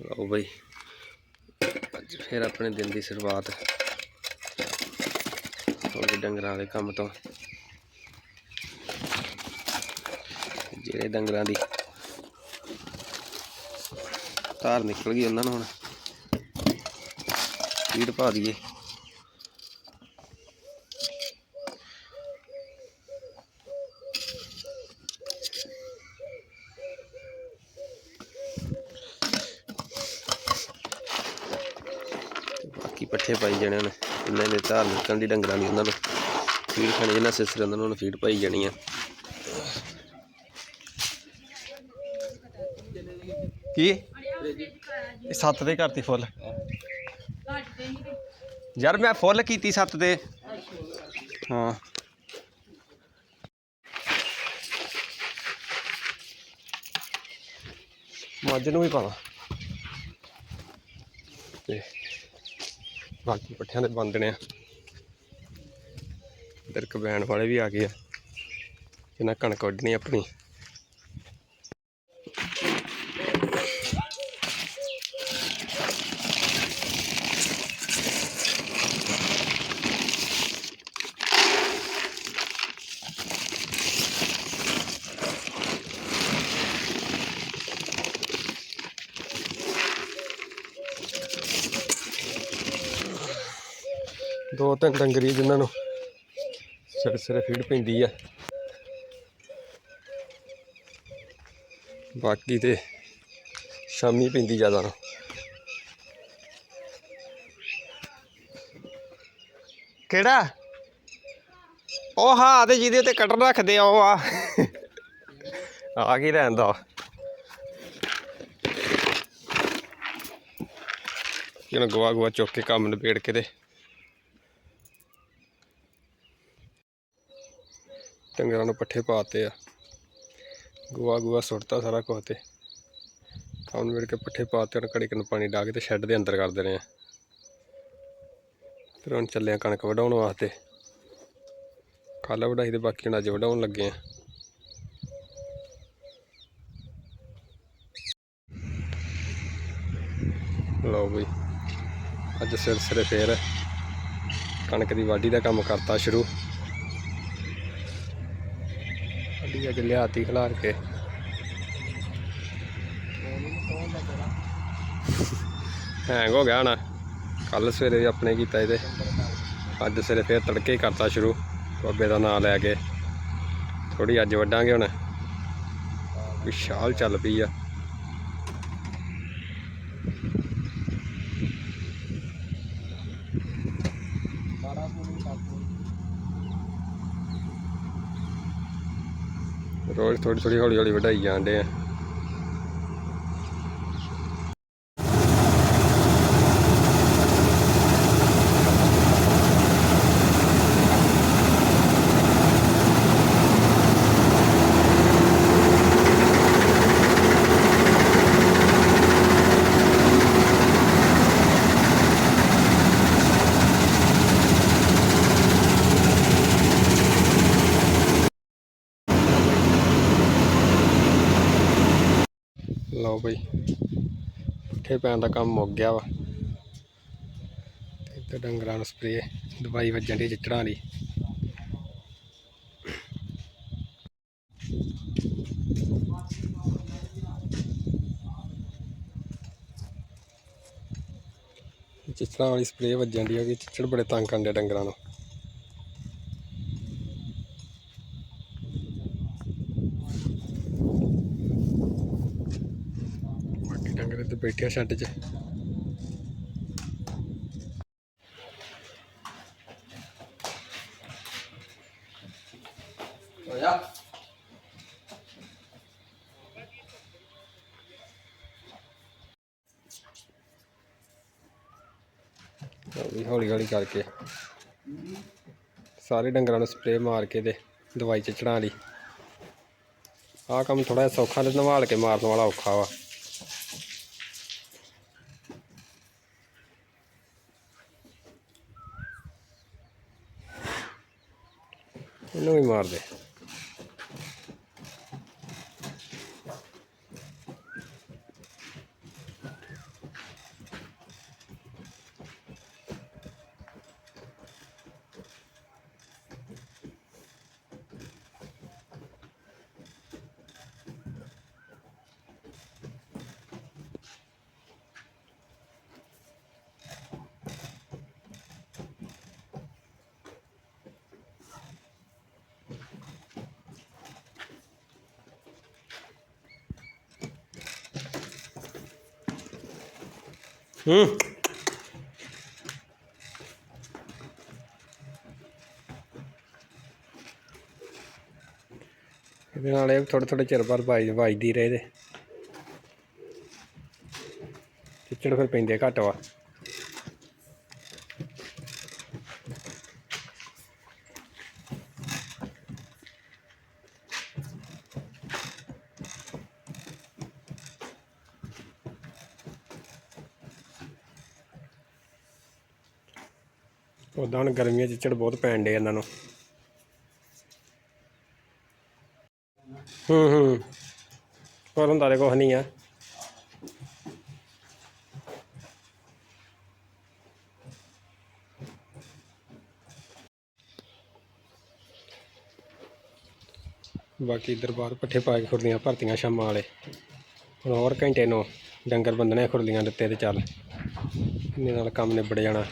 ਲਓ ਬਈ। ਅੱਜ ਫਿਰ ਆਪਣੇ ਦਿਨ ਦੀ ਸ਼ੁਰੂਆਤ। ਹੋ ਗਈ ਡੰਗਰਾਂ ਦੇ ਕੰਮ ਤੋਂ। ਜਿਹੜੇ ਡੰਗਰਾਂ ਦੀ ਧਾਰ ਨਿਕਲ ਗਈ ਉਹਨਾਂ ਨੂੰ ਹੁਣ। ਫੀਡ ਪਾ ਦਈਏ। ਪੱਠੇ ਪਾਈ ਜਾਣੇ ਉਹਨੇ। ਇਹਨਾਂ ਦੇ ਧਾਰ ਨਿਕਲਣ ਦੀ ਡੰਗਰਾਂ ਦੀ ਉਹਨਾਂ ਨੂੰ। ਫੀਡ ਖਾਣੀ ਇਹਨਾਂ ਸਿਸਰ ਉਹਨਾਂ ਨੂੰ ਫੀਡ ਪਾਈ ਜਾਣੀ ਆ। ਕੀ? ਇਹ ਸੱਤ ਦੇ ਕਰਤੀ ਫੁੱਲ। ਯਾਰ ਮੈਂ ਫੁੱਲ ਕੀਤੀ ਸੱਤ ਦੇ। ਹਾਂ। ਮੱਝ ਨੂੰ ਵੀ ਪਾਣਾ ਤੇ ਬਾਕੀ ਪੱਠਿਆਂ ਦੇ ਬੰਦਣੇ ਆ। ਇਧਰ ਕਬੈਣ ਵਾਲੇ ਵੀ ਆ ਗਏ ਆ। ਇਹਨਾਂ ਕਣਕ ਵੱਢਣੀ ਆਪਣੀ। ਦੋ ਤਿੰਨ ਡੰਗਰੀ ਜਿਨ੍ਹਾਂ ਨੂੰ ਸਿਰ ਸਿਰ ਫੀਡ ਪੈਂਦੀ ਆ। ਬਾਕੀ ਤੇ ਸ਼ਾਮੀ ਪੈਂਦੀ ਜ਼ਿਆਦਾ ਨਾ। ਕਿਹੜਾ? ਉਹ ਹਾਂ ਤੇ ਜਿਹਦੇ ਉੱਤੇ ਕਟਰ ਰੱਖਦੇ ਆ ਉਹ ਆ। ਆ ਕੀ ਲੈਂਦਾ ਕਿਨ ਗਵਾ ਗਵਾ ਚੁੱਕ ਕੇ ਕੰਮ ਨਿਬੇੜ ਕੇ ਤੇ ਡੰਗਰਾਂ ਨੂੰ ਪੱਠੇ ਪਾਤੇ ਆ। ਗੋਆ ਗੋਆ ਸੁੱਟਤਾ ਸਾਰਾ ਕੁਝ ਤੇ। ਕੰਮ ਵੇੜ ਕੇ ਪੱਠੇ ਪਾਤੇ ਹੁਣ ਘੜੀ ਨੂੰ ਪਾਣੀ ਡਾ ਕੇ ਤੇ ਸ਼ੈੱਡ ਦੇ ਅੰਦਰ ਕਰ ਦੇਣੇ ਆ। ਫਿਰ ਹੁਣ ਚੱਲੇ ਆ ਕਣਕ ਵਢਾਉਣ ਵਾਸਤੇ। ਕੱਲ੍ਹ ਵਢਾਈ ਤੇ ਬਾਕੀ ਹੁਣ ਅੱਜ ਵਢਾਉਣ ਲੱਗੇ ਆ। ਲਓ ਬਈ, ਅੱਜ ਸਿਰ ਸਿਰੇ ਫੇਰ ਕਣਕ ਦੀ ਵਾਢੀ ਦਾ ਕੰਮ ਕਰਤਾ ਸ਼ੁਰੂ। ਅੱਡੀ ਅੱਜ ਲਿਆਤੀ ਖਿਲਾਰ ਕੇ। ਹੈਂਗ ਹੋ ਗਿਆ ਨਾ ਕੱਲ ਸਵੇਰੇ ਵੀ ਆਪਣੇ ਕੀਤਾ ਇਹਦੇ। ਅੱਜ ਸਵੇਰੇ ਫੇਰ ਤੜਕੇ ਹੀ ਕਰਤਾ ਸ਼ੁਰੂ, ਬਾਬੇ ਦਾ ਨਾਮ ਲੈ ਕੇ। ਥੋੜੀ ਅੱਜ ਵੱਡਾਂਗੇ ਹੁਣ। ਵਿਸ਼ਾਲ ਚੱਲ ਪਈ ਆ। ਰੋਜ਼ ਥੋੜੀ ਥੋੜੀ ਹੌਲੀ ਹੌਲੀ ਵਧਾਈ ਜਾਂਦੇ ਆ। ਲਓ ਬਈ, ਪੁੱਠੇ ਪੈਣ ਦਾ ਕੰਮ ਮੁੱਕ ਗਿਆ ਵਾ। ਤੇ ਡੰਗਰਾਂ ਨੂੰ ਸਪਰੇ ਦਵਾਈ ਵੱਜਣ ਦੀ ਚਿੱਟੜਾਂ ਦੀ। ਚਿੱਟੜਾਂ ਵਾਲੀ ਸਪਰੇ ਵੱਜਣ ਦੀ ਆ ਕਿ ਚਿੱਚੜ ਬੜੇ ਤੰਗ ਕਰਦੇ ਡੰਗਰਾਂ ਨੂੰ। ਬਾਕੀ ਡੰਗਰ ਇੱਥੇ ਬੈਠੇ ਆ ਸ਼ੈੱਡ 'ਚ। ਹੋਇਆ? ਵੀ ਹੌਲੀ ਹੌਲੀ ਕਰਕੇ। ਸਾਰੇ ਡੰਗਰਾਂ ਨੂੰ ਸਪਰੇਅ ਮਾਰ ਕੇ ਤੇ ਦਵਾਈ ਚ ਚੜਾ ਲਈ। ਆਹ ਕੰਮ ਥੋੜਾ ਜਿਹਾ ਸੌਖਾ ਤੇ ਨਵਾਲ ਕੇ ਮਾਰਨ ਵਾਲਾ ਔਖਾ ਵਾ। ਇਹਨੂੰ ਵੀ ਮਾਰ ਹੂੰ। ਇਹਦੇ ਨਾਲ ਇਹ ਥੋੜੇ ਥੋੜੇ ਚਿਰ ਬਾਅਦ ਵਾਜ ਵੱਜਦੀ ਰਹੇ ਦੇ। ਚਿੱਚੜ ਫਿਰ ਪੈਂਦੇ ਘੱਟ ਵਾ। ਉਦਾਂ ਹੁਣ ਗਰਮੀਆਂ ਚਿੱਚੜ ਬਹੁਤ ਪੈਣ ਡੇ ਇਹਨਾਂ ਨੂੰ। ਹੂੰ ਹੂੰ। ਪਰ ਹੁੰਦਾ ਤੇ ਕੁਛ ਨਹੀਂ ਆ। ਬਾਕੀ ਇੱਧਰ ਬਾਹਰ ਪੱਠੇ ਪਾ ਕੇ ਖੁਰਲੀਆਂ ਭਰਤੀਆਂ ਸ਼ਾਮਾਂ ਵਾਲੇ। ਹੁਣ ਹੋਰ ਘੰਟੇ ਨੂੰ ਡੰਗਰ ਬੰਦਣੇ ਖੁਰਲੀਆਂ ਦਿੱਤੇ ਤੇ ਚੱਲ। ਇਹਦੇ ਨਾਲ ਕੰਮ ਨਿਬੜ ਜਾਣਾ।